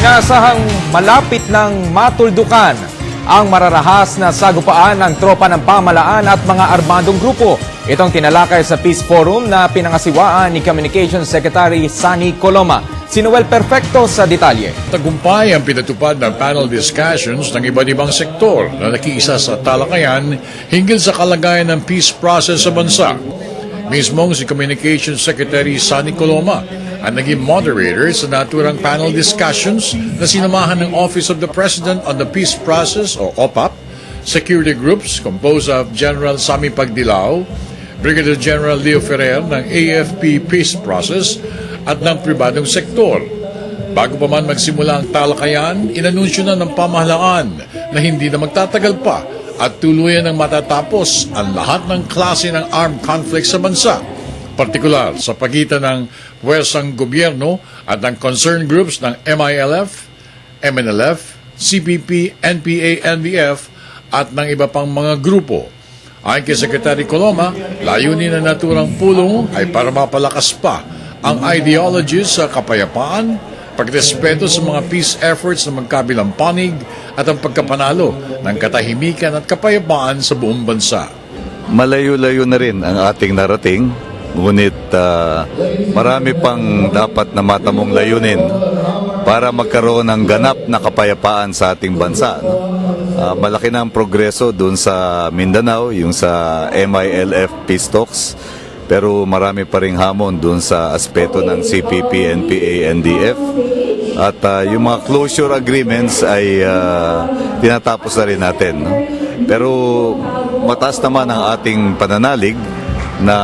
Inaasahang malapit ng matuldukan ang mararahas na sagupaan ng tropa ng pamalaan at mga armadong grupo. Itong tinalakay sa Peace Forum na pinangasiwaan ni Communications Secretary Sani Coloma. Si Noel Perfecto sa detalye. Tagumpay ang pinatupad ng panel discussions ng iba't ibang sektor na nakiisa sa talakayan hinggil sa kalagayan ng peace process sa bansa. Mismong si Communications Secretary Sani Coloma ang naging moderator sa naturang panel discussions na sinamahan ng Office of the President on the Peace Process o OPAP, security groups composed of General Sami Pagdilao, Brigadier General Leo Ferrer ng AFP Peace Process at ng pribadong sektor. Bago pa man magsimula ang talakayan, inanunsyo na ng pamahalaan na hindi na magtatagal pa at tuluyan ng matatapos ang lahat ng klase ng armed conflict sa bansa. Partikular sa pagitan ng puwersang gobyerno at ng concerned groups ng MILF, MNLF, CPP, NPA, NDF at ng iba pang mga grupo. Ayon kay Secretary Coloma, layunin na naturang pulong ay para mapalakas pa ang ideologies sa kapayapaan, pagrespeto sa mga peace efforts ng magkabilang panig at ang pagkapanalo ng katahimikan at kapayapaan sa buong bansa. Malayo-layo na rin ang ating narating, ngunit ah, marami pang dapat na matamong layunin para magkaroon ng ganap na kapayapaan sa ating bansa. no? Ah, malaki na ang progreso doon sa Mindanao, yung sa MILF Peace Talks, pero marami pa ring hamon doon sa aspeto ng CPP, NPA, NDF. At ah, yung mga closure agreements ay ah, tinatapos na rin natin. No? Pero mataas naman ang ating pananalig na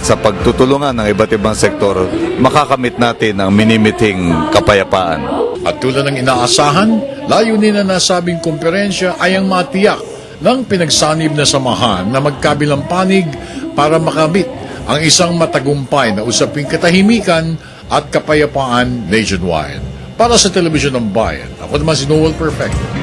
sa pagtutulungan ng iba't ibang sektor, makakamit natin ang minimiting kapayapaan. At tulad ng inaasahan, layunin na nasabing komperensya ay ang matiyak ng pinagsanib na samahan na magkabilang panig para makamit ang isang matagumpay na usaping katahimikan at kapayapaan nationwide. Para sa Telebisyon ng Bayan, ako naman si Noel Perfecto.